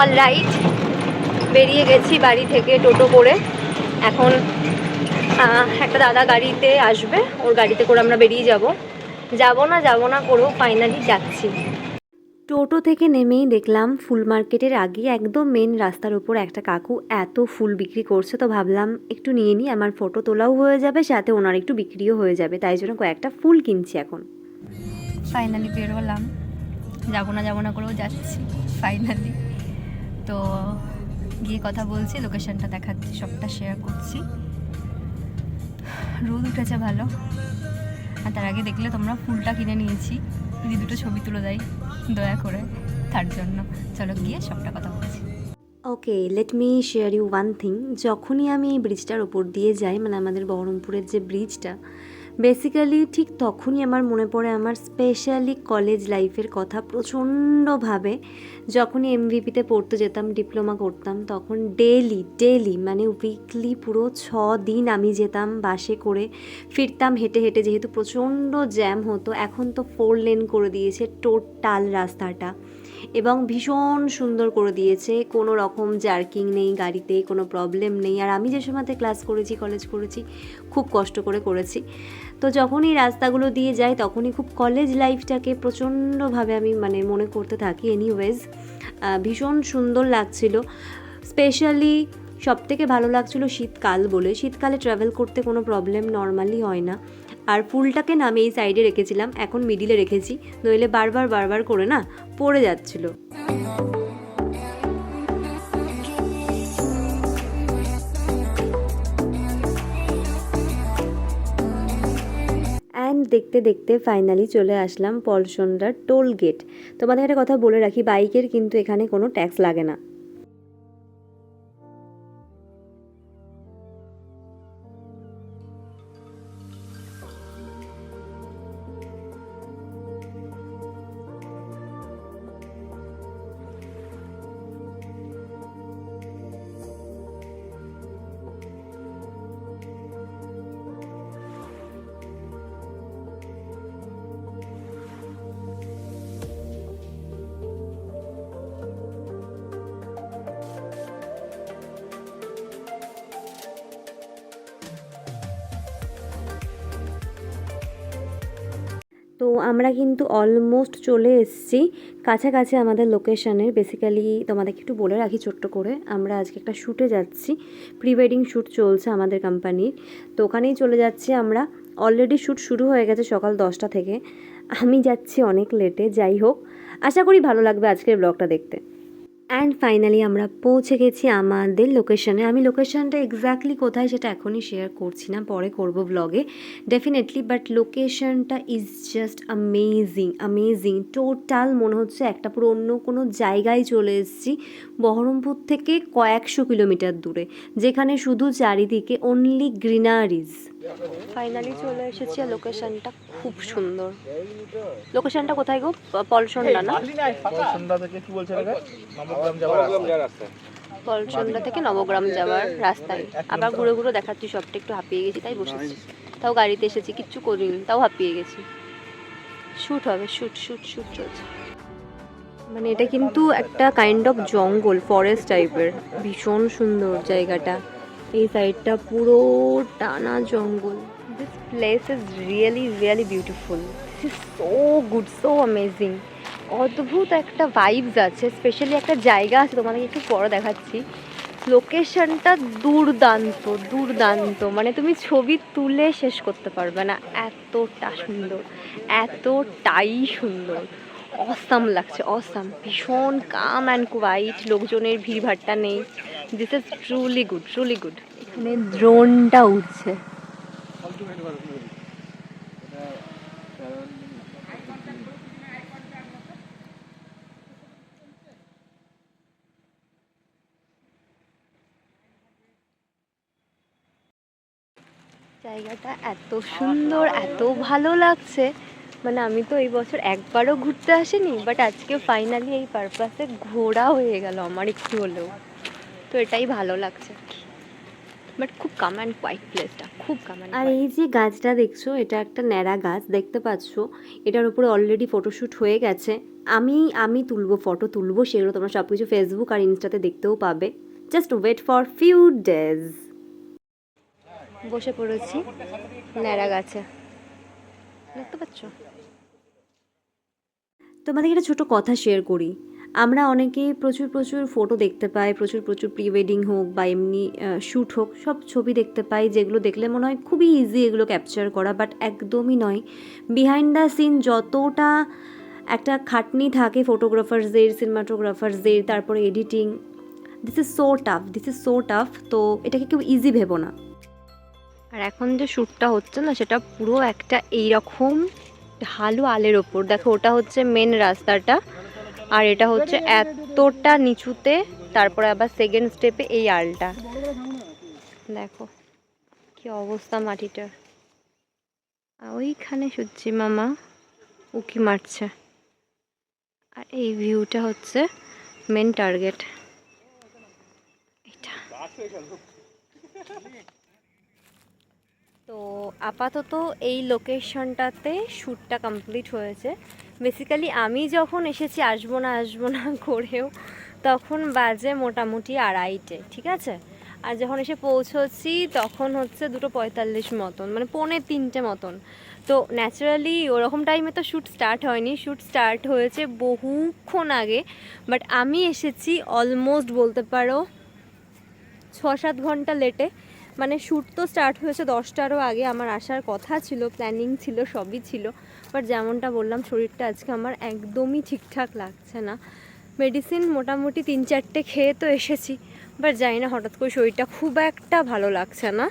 All right. বেরিয়ে গেছি বাড়ি থেকে টোটো করে। এখন একটা দাদা গাড়িতে আসবে ওর গাড়িতে করে আমরা বেরিয়ে যাব। যাব না যাব না করেও ফাইনালি যাচ্ছি। টোটো থেকে নেমেই দেখলাম ফুল মার্কেটের আগে একদম মেন রাস্তার উপর একটা কাকু এত ফুল বিক্রি করছে তো ভাবলাম একটু নিয়ে নিই আমার ফটো তোলাও হয়ে যাবে সাথে ওনার একটু বিক্রিও হয়ে যাবে তাই জন্য কয়েকটা ফুল কিনছি এখন। ফাইনালি বেরোলাম। যাব না যাব না করেও যাচ্ছি ফাইনালি তো গিয়ে কথা বলছি লোকেশনটা দেখাচ্ছি, সবটা শেয়ার করছি। রোদ উঠেছে ভালো। আর তার আগে দেখলে তোমরা ফুলটা কিনে নিয়েছি। যদি দুটো ছবি তুলে দেয়, দয়া করে। তার জন্য। চলো গিয়ে সবটা কথা বলছি। Okay let me share you one thing যখনই আমি এই ব্রিজটার ওপর দিয়ে যাই মানে আমাদের বহরমপুরের যে ব্রিজটা বেসিক্যালি ঠিক তখনই আমার মনে পড়ে আমার স্পেশালি কলেজ লাইফের কথা প্রচণ্ডভাবে যখনই এমভিপিতে পড়তে যেতাম ডিপ্লোমা করতাম, তখন ডেলি ডেলি মানে উইকলি পুরো ছ দিন আমি যেতাম বাসে করে ফিরতাম হেঁটে হেঁটে যেহেতু প্রচণ্ড জ্যাম হতো, এখন তো ফোর লেন করে দিয়েছে টোটাল রাস্তাটা। এবং ভীষণ সুন্দর করে দিয়েছে। কোনো রকম জার্কিং নেই গাড়িতে, কোনো প্রবলেম নেই। আর আমি যে সময়তে ক্লাস করেছি কলেজ করেছি, খুব কষ্ট করে করেছি। তো যখনই রাস্তাগুলো দিয়ে যাই, তখনই খুব কলেজ লাইফটাকে প্রচণ্ডভাবে আমি মানে মনে করতে থাকি। এনিওয়েজ ভীষণ সুন্দর লাগছিল। স্পেশালি সব থেকে ভালো লাগছিল শীতকাল বলে। শীতকালে ট্রাভেল করতে কোনো প্রবলেম নর্মালি হয় না। আর ফুলটাকে না আমি এই সাইডে রেখেছিলাম, এখন মিডিলে রেখেছি। নইলে বারবার বারবার করে না পড়ে যাচ্ছিল। দেখতে দেখতে ফাইনালি চলে আসলাম পলসন্ডার টোল গেট তোমাদের একটা কথা বলে রাখি, বাইকের কিন্তু এখানে কোনো ট্যাক্স লাগে না। তো আমরা কিন্তু অলমোস্ট চলে এসেছি কাছাকাছি আমাদের লোকেশানের বেসিক্যালি তোমাদেরকে একটু বলে রাখি ছোট্ট করে, আমরা আজকে একটা শ্যুটে যাচ্ছি। প্রি ওয়েডিং শ্যুট চলছে আমাদের কোম্পানির তো ওখানেই চলে যাচ্ছি আমরা। অলরেডি শ্যুট শুরু হয়ে গেছে সকাল দশটা থেকে। আমি যাচ্ছি অনেক লেটে যাই হোক। আশা করি ভালো লাগবে আজকের ব্লগটা দেখতে। অ্যান্ড ফাইনালি আমরা পৌঁছে গেছি আমাদের লোকেশনে আমি লোকেশনটা এক্স্যাক্টলি কোথায় সেটা এখনই শেয়ার করছি না, পরে করব ব্লগে ডেফিনেটলি বাট লোকেশনটা is just amazing amazing total মনে হচ্ছে একটা পুরো অন্য কোনো জায়গায় চলে এসেছি, বহরমপুর থেকে কয়েকশো কিলোমিটার দূরে। যেখানে শুধু চারিদিকে অনলি গ্রিনারিজ ফাইনালি চলে এসেছি আর লোকেশনটা খুব সুন্দর। লোকেশনটা কোথায় গো? পলসন্ডা না? সন্ধ্যা থেকে কি বলছে রে নবগ্রাম যাওয়ার পলসন্ডা থেকে নবগ্রাম যাওয়ার রাস্তায়। আবার ঘুরে ঘুরে দেখাচ্ছি সবটা একটু হাঁপিয়ে গেছি তাই বসেছি। তাও গাড়িতে এসেছি কিচ্ছু করিনি তাও হাঁপিয়ে গেছি। শ্যুট হবে শ্যুট শ্যুট শ্যুট চলছে। মানে এটা কিন্তু একটা কাইন্ড অফ জঙ্গল ফরেস্ট টাইপের ভীষণ সুন্দর জায়গাটা। এই সাইডটা পুরো টানা জঙ্গল। This place is really really beautiful this is so good so amazing অদ্ভুত একটা ভাইবস আছে স্পেশালি একটা জায়গা আছে তোমাদেরকে একটু পরে দেখাচ্ছি। লোকেশনটা দুর্দান্ত দুর্দান্ত। মানে তুমি ছবি তুলে শেষ করতে পারবে না। এতটা সুন্দর, এতটাই সুন্দর। অসাম লাগছে অসাম ভীষণ কাম অ্যান্ড কোয়াইট লোকজনের ভিড়ভাট্টা নেই। This is truly good truly good এখানে ড্রোনটা উঠছে জায়গাটা এত সুন্দর, এত ভালো লাগছে। মানে আমি তো এই বছর একবারও ঘুরতে আসিনি বাট আজকে ফাইনালি এই পারপাসে ঘোরা হয়ে গেল আমার একটু হলেও। তো এটাই ভালো লাগছে। বাট খুব কাম অ্যান্ড কোয়াইট প্লেসটা খুব কাম আর এই যে গাছটা দেখছ এটা একটা ন্যাড়া গাছ দেখতে পাচ্ছো? এটার উপরে অলরেডি ফটোশ্যুট হয়ে গেছে। আমি আমি তুলবো ফটো তুলবো সেগুলো তোমরা সব কিছু ফেসবুক আর ইনস্টাতে দেখতেও পাবে। Just wait for few days বসে পড়েছি ন্যাড়া গাছে। দেখতে পাচ্ছ? তোমাদেরকে একটা ছোটো কথা শেয়ার করি। আমরা অনেকে প্রচুর প্রচুর ফটো দেখতে পাই, প্রচুর প্রচুর প্রি ওয়েডিং হোক বা এমনি শ্যুট হোক, সব ছবি দেখতে পাই, যেগুলো দেখলে মনে হয় খুবই ইজি এগুলো ক্যাপচার করা বাট একদমই নয়। বিহাইন্ড দ্য সিন যতটা একটা খাটনি থাকে ফটোগ্রাফার্সদের সিনেমাটোগ্রাফার্সদের তারপরে editing this is so tough this is so tough তো এটাকে কেউ ইজি ভেবো না। আর এখন যে শ্যুটটা হচ্ছে না, সেটা পুরো একটা এইরকম ঢালু আলের ওপর। দেখো, ওটা হচ্ছে মেন রাস্তাটা। আর এটা হচ্ছে এতটা নিচুতে, তারপরে আবার সেকেন্ড স্টেপে এই আলটা। দেখো, কি অবস্থা মাটিটার। ওইখানে সূর্যি মামা উকি মারছে। আর এই ভিউটা হচ্ছে মেন টার্গেট এটা। তো আপাতত এই লোকেশনটাতে শ্যুটটা কমপ্লিট হয়েছে। বেসিক্যালি আমি যখন এসেছি, আসব না আসব না করেও, তখন বাজে মোটামুটি আড়াইটে, ঠিক আছে? আর যখন এসে পৌঁছচ্ছি, তখন হচ্ছে দুটো পঁয়তাল্লিশ মতন মানে পৌনে তিনটে মতন। তো ন্যাচারালি ওরকম টাইমে তো শ্যুট স্টার্ট হয়নি। শ্যুট স্টার্ট হয়েছে বহুক্ষণ আগে বাট আমি এসেছি অলমোস্ট বলতে পারো ছ সাত ঘণ্টা লেটে মানে শ্যুট তো স্টার্ট হয়েছে দশটারও আগে, আমার আসার কথা ছিল প্ল্যানিং ছিল, সবই ছিল। বাট যেমনটা বললাম, শরীরটা আজকে আমার একদমই ঠিকঠাক লাগছে না। মেডিসিন মোটামুটি তিন চারটে খেয়ে তো এসেছি। বাট জানি না, হঠাৎ করে শরীরটা খুব একটা ভালো লাগছে না।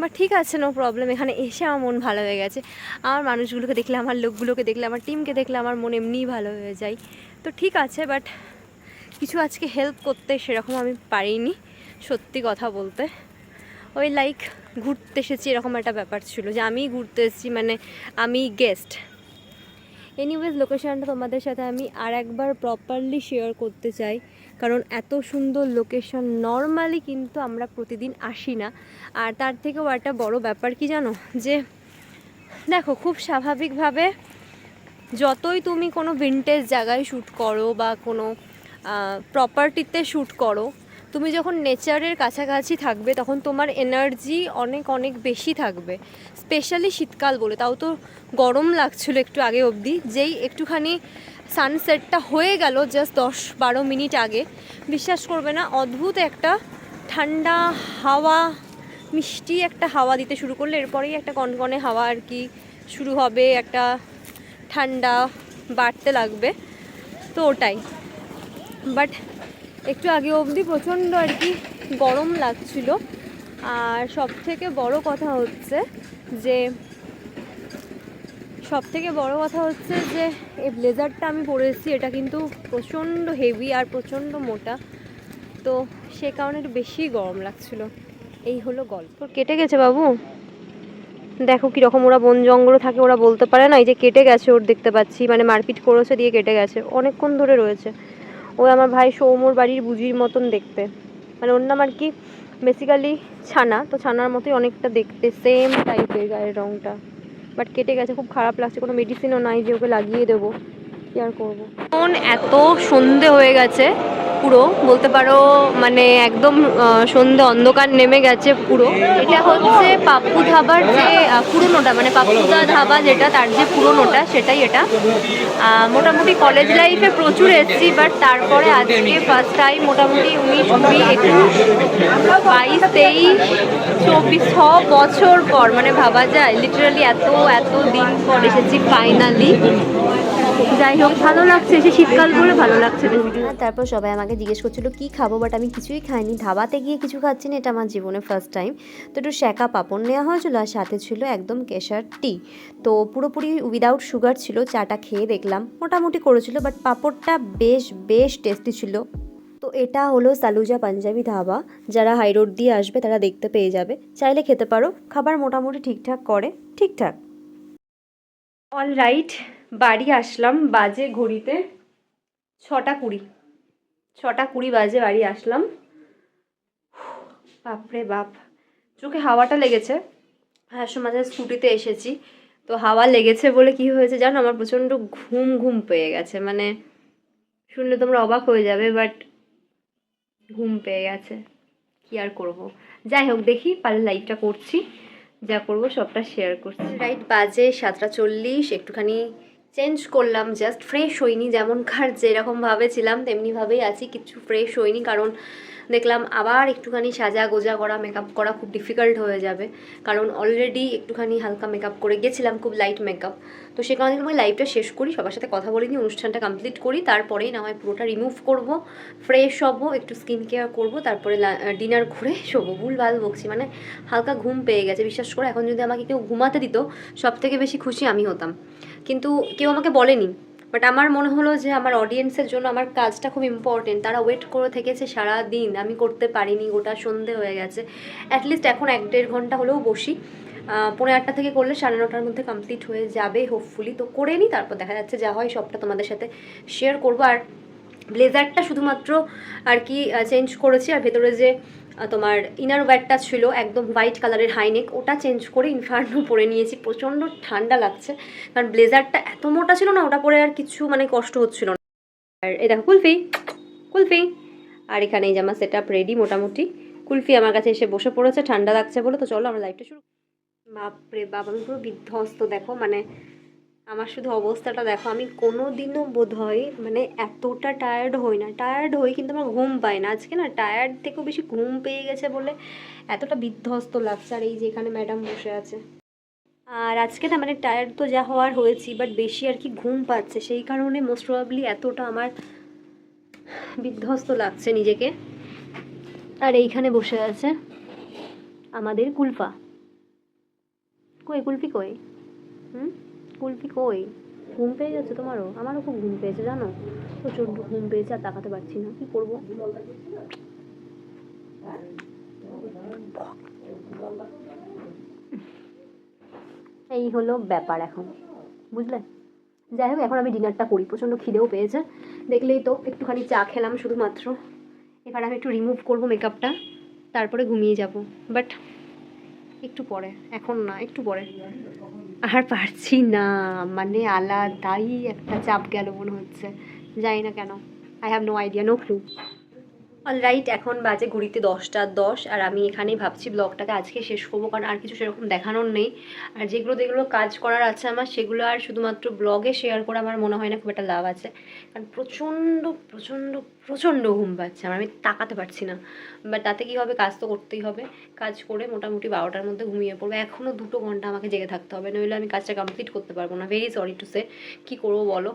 বাট ঠিক আছে নো প্রবলেম এখানে এসে আমার মন ভালো হয়ে গেছে। আমার মানুষগুলোকে দেখলে, আমার লোকগুলোকে দেখলে, আমার টিমকে দেখলে আমার মন এমনিই ভালো হয়ে যায়। তো ঠিক আছে বাট কিছু আজকে হেল্প করতে সেরকম আমি পারিনি, সত্যি কথা বলতে। ওই লাইক ঘুরতে এসেছি, এরকম একটা ব্যাপার ছিল যে আমি ঘুরতে এসেছি মানে আমি গেস্ট এনিওয়েজ লোকেশনটা তোমাদের সাথে আমি আর একবার প্রপারলি শেয়ার করতে চাই। কারণ এত সুন্দর লোকেশন নর্মালি কিন্তু আমরা প্রতিদিন আসি না। আর তার থেকেও একটা বড় ব্যাপার কি জানো? যে দেখো, খুব স্বাভাবিকভাবে যতই তুমি কোনো ভিনটেজ জায়গায় শ্যুট করো বা কোনো প্রপার্টিতে শ্যুট করো তুমি যখন নেচারের কাছাকাছি থাকবে, তখন তোমার এনার্জি অনেক অনেক বেশি থাকবে। স্পেশালি শীতকাল বলে, তাও তো গরম লাগছিল একটু আগে অবধি। যেই একটুখানি সানসেটটা হয়ে গেল জাস্ট দশ বারো মিনিট আগে, বিশ্বাস করবে না, অদ্ভুত একটা ঠান্ডা হাওয়া, মিষ্টি একটা হাওয়া দিতে শুরু করলে, এরপরেই একটা কনকনে হাওয়া আর কি শুরু হবে, একটা ঠান্ডা বাড়তে লাগবে। তো ওটাই। বাট একটু আগে অবধি প্রচণ্ড আর কি গরম লাগছিল। আর সব থেকে বড় কথা হচ্ছে যে সব থেকে বড় কথা হচ্ছে যে এই ব্লেজারটা আমি পরে এসেছি এটা কিন্তু প্রচণ্ড হেভি আর প্রচণ্ড মোটা। তো সে কারণে একটু বেশি গরম লাগছিল। এই হলো গল্প। কেটে গেছে বাবু? দেখো কীরকম ওরা বন জঙ্গলে থাকে, ওরা বলতে পারে না, এই যে কেটে গেছে ওর দেখতে পাচ্ছি মানে মারপিট করেছে দিয়ে কেটে গেছে, অনেকক্ষণ ধরে রয়েছে। ও আমার ভাই সৌমর বাড়ির বুঝির মতন দেখতে। মানে ওর নাম আর কি বেসিক্যালি ছানা। তো ছানার মতোই অনেকটা দেখতে সেম টাইপের গায়ের রঙটা বাট কেটে গেছে, খুব খারাপ লাগছে। কোনো মেডিসিনও নাই যে ওকে লাগিয়ে দেবো। কি আর করব? এখন এত সন্ধে হয়ে গেছে পুরো, বলতে পারো মানে একদম সন্ধে অন্ধকার নেমে গেছে পুরো। এটা হচ্ছে পাপ্পু ধাবার যে পুরোনোটা মানে পাপ্পুদা ধাবা যেটা, তার যে পুরোনোটা, সেটাই এটা। মোটামুটি কলেজ লাইফে প্রচুর এসেছি বাট তারপরে আজকে ফার্স্ট টাইম মোটামুটি উনিশ, কুড়ি, একুশ, বাইশ, তেইশ, চব্বিশ, ছ বছর পর মানে ভাবা যায় লিটারালি এত এত দিন পর এসেছি ফাইনালি যাই হোক ভালো লাগছে সে শীতকাল বলে ভালো লাগছে তারপর সবাই আমাকে জিজ্ঞেস করছিল কি খাব? বাট আমি কিছুই খাইনি। ধাবাতে গিয়ে কিছু খাচ্ছি না এটা আমার জীবনে ফার্স্ট টাইম তো একটু শ্যাকা পাপড় নেওয়া হয়েছিল আর সাথে ছিল একদম কেশার টি তো পুরোপুরি উইদাউট সুগার ছিল চাটা খেয়ে দেখলাম। মোটামুটি করেছিল বাট পাপড়টা বেশ বেশ টেস্টি ছিল। তো এটা হলো সালুজা পাঞ্জাবি ধাবা। যারা হাই রোড দিয়ে আসবে তারা দেখতে পেয়ে যাবে। চাইলে খেতে পারো। খাবার মোটামুটি ঠিকঠাক করে। ঠিকঠাক। অল রাইট বাড়ি আসলাম, বাজে ঘড়িতে ছটা কুড়ি। ছটা কুড়ি বাজে বাড়ি আসলাম। বাপরে বাপ। চোখে হাওয়াটা লেগেছে। হ্যাঁ সমাজে স্কুটিতে এসেছি। তো হাওয়া লেগেছে বলে কি হয়েছে জানো? আমার প্রচণ্ড ঘুম ঘুম পেয়ে গেছে। মানে শুনলে তোমরা অবাক হয়ে যাবে, বাট ঘুম পেয়ে গেছে। কি আর করব? যাই হোক, দেখি পারলে লাইভটা করছি। যা করব, সবটা শেয়ার করছি। রাইট বাজে সাতটা চল্লিশ। একটুখানি চেঞ্জ করলাম জাস্ট ফ্রেশ হইনি যেমনকার যেরকমভাবে ছিলাম তেমনিভাবেই আছি, কিছু ফ্রেশ হইনি, কারণ দেখলাম আবার একটুখানি সাজা গোজা করা মেকআপ করা খুব ডিফিকাল্ট হয়ে যাবে, কারণ অলরেডি একটুখানি হালকা মেকআপ করে গেছিলাম, খুব লাইট মেকআপ তো সে কারণে আমি লাইভটা শেষ করি, সবার সাথে কথা বলে অনুষ্ঠানটা কমপ্লিট করি তারপরেই না হয় পুরোটা রিমুভ করব ফ্রেশ হব, একটু স্কিন কেয়ার করব, তারপরে ডিনার ঘুরে শোবো, ভুল ভালো বকছি মানে হালকা ঘুম পেয়ে গেছে, বিশ্বাস করে, এখন যদি আমাকে কেউ ঘুমাতে দিত সব থেকে বেশি খুশি আমি হতাম। কিন্তু কেউ আমাকে বলেনি। বাট আমার মনে হলো যে আমার অডিয়েন্সের জন্য আমার কাজটা খুব ইম্পর্টেন্ট তারা ওয়েট করে থেকেছে সারা দিন আমি করতে পারিনি গোটা সন্ধে হয়ে গেছে। অ্যাটলিস্ট এখন এক দেড় ঘণ্টা হলেও বসি। আহ, পৌনে আটটা থেকে করলে সাড়ে নটার মধ্যে কমপ্লিট হয়ে যাবে হোপফুলি তো করে নিই তারপর দেখা যাচ্ছে যা হয় সবটা তোমাদের সাথে শেয়ার করব। আর ব্লেজারটা শুধুমাত্র আর কি চেঞ্জ করেছি। আর ভেতরে যে তোমার ইনার ওয়্যারটা ছিল একদম হোয়াইট কালারের হাইনেক ওটা চেঞ্জ করে ইনফার্নো পরে নিয়েছি। প্রচণ্ড ঠান্ডা লাগছে। কারণ ব্লেজারটা এত মোটা ছিল না, ওটা পরে আর কিছু মানে কষ্ট হচ্ছিল না। আর এই দেখো, কুলফি কুলফি। আর এখানে এই জামা সেট আপ রেডি মোটামুটি। কুলফি আমার কাছে এসে বসে পড়েছে, ঠান্ডা লাগছে বলে। তো চলো আমরা লাইভটা শুরু বাপরে বাবা আমি পুরো বিধ্বস্ত, দেখো মানে আমার শুধু অবস্থাটা দেখো, আমি কোনো দিনও বোধ হয় মানে এতটা টায়ার্ড হই না। টায়ার্ড হই কিন্তু আমার ঘুম পায় না। আজকে না টায়ার্ড থেকেও বেশি ঘুম পেয়ে গেছে বলে এতটা বিধ্বস্ত লাগছে আর এই যে এখানে ম্যাডাম বসে আছে। আর আজকে না মানে টায়ার্ড তো যা হওয়ার হয়েছি বাট বেশি আর কি ঘুম পাচ্ছে। সেই কারণে মোস্ট প্রবাবলি এতটা আমার বিধ্বস্ত লাগছে নিজেকে। আর এইখানে বসে আছে আমাদের কুলফা। কই কুলফি কই? হুম? কুলফি কই? ঘুম পেয়ে যাচ্ছে তোমারও? আমারও খুব ঘুম পেয়েছে, জানো? প্রচণ্ড ঘুম পেয়েছে, আর তাকাতে পারছি না। কি করব? এই হলো ব্যাপার এখন, বুঝলে? যাই হোক, এখন আমি ডিনারটা করি। প্রচণ্ড খিদেও পেয়েছে। দেখলেই তো, একটুখানি চা খেলাম শুধুমাত্র। এবার আমি একটু রিমুভ করব মেকআপটা তারপরে ঘুমিয়ে যাব। বাট একটু পরে, এখন না, একটু পরে। আর পারছি না মানে আলাদাই একটা চাপ গেল মনে হচ্ছে। জানি না কেন I have no idea no clue alright এখন বাজে ঘড়িতে দশটা দশ, আর আমি এখানেই ভাবছি ব্লগটাকে আজকে শেষ করব, কারণ আর কিছু সেরকম দেখানোর নেই। আর যেগুলো যেগুলো কাজ করার আছে আমার, সেগুলো আর শুধুমাত্র ব্লগে শেয়ার করে আমার মনে হয় না, খুব একটা লাভ আছে। কারণ প্রচণ্ড প্রচণ্ড প্রচণ্ড ঘুম পাচ্ছে আমার, আমি তাকাতে পারছি না। বাট তাতে কী হবে, কাজ তো করতেই হবে। কাজ করে মোটামুটি বারোটার মধ্যে ঘুমিয়ে পড়ব এখনও দুটো ঘণ্টা আমাকে জেগে থাকতে হবে, নইলে আমি কাজটা কমপ্লিট করতে পারব না। ভেরি সরি টু সে কী করব বলো?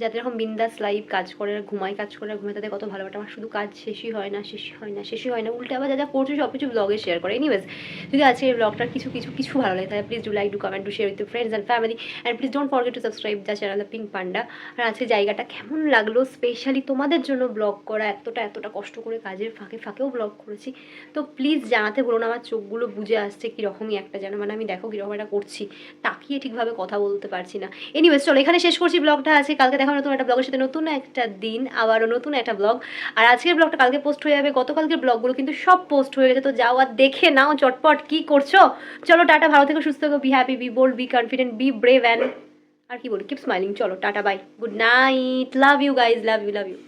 যাদের এরকম বিন্দাস লাইফ কাজ করে, ঘুমায়, কাজ করে, ঘুমায়, তাদের কত ভালো আমার শুধু কাজ শেষই হয় না শেষই হয় না, শেষই হয় না। উল্টে আবার যা যা করছে সব কিছু ব্লগে শেয়ার করে। এনিওয়েজ যদি আজকে এই ব্লগটার কিছু কিছু কিছু ভালো লাগে, তাহলে please do like do comment to share with friends and family and please don't forget to subscribe the channel the pink panda আর আজকে জায়গাটা কেমন লাগল স্পেশালি তোমাদের জন্য ব্লগ করা, এতটা এতটা কষ্ট করে কাজের ফাঁকে ফাঁকেও ব্লগ করেছি। তো প্লিজ জানাতে বলুন আমার চোখগুলো বুঝে আসছে কীরকমই একটা যেন মানে আমি দেখো কীরকম একটা করছি। তাকিয়ে ঠিকভাবে কথা বলতে পারছি না। এনিওয়েজ চলো এখানে শেষ করছি ব্লগটা আজকে কালকে দেখা নতুন একটা ব্লগের সাথে নতুন একটা দিন, আবারও নতুন একটা ব্লগ। আর আজকের ব্লগটা কালকে পোস্ট হয়ে যাবে। গতকালকের ব্লগগুলো কিন্তু সব পোস্ট হয়ে গেছে। তো যাও আর দেখে নাও, চটপট কি করছ। চলো, টাটা, ভালো থেকে, সুস্থ থেকো be happy be bold be confident be brave and আর কি বলি কিপ স্মাইলিং চলো, tata bye good night love you guys love you love you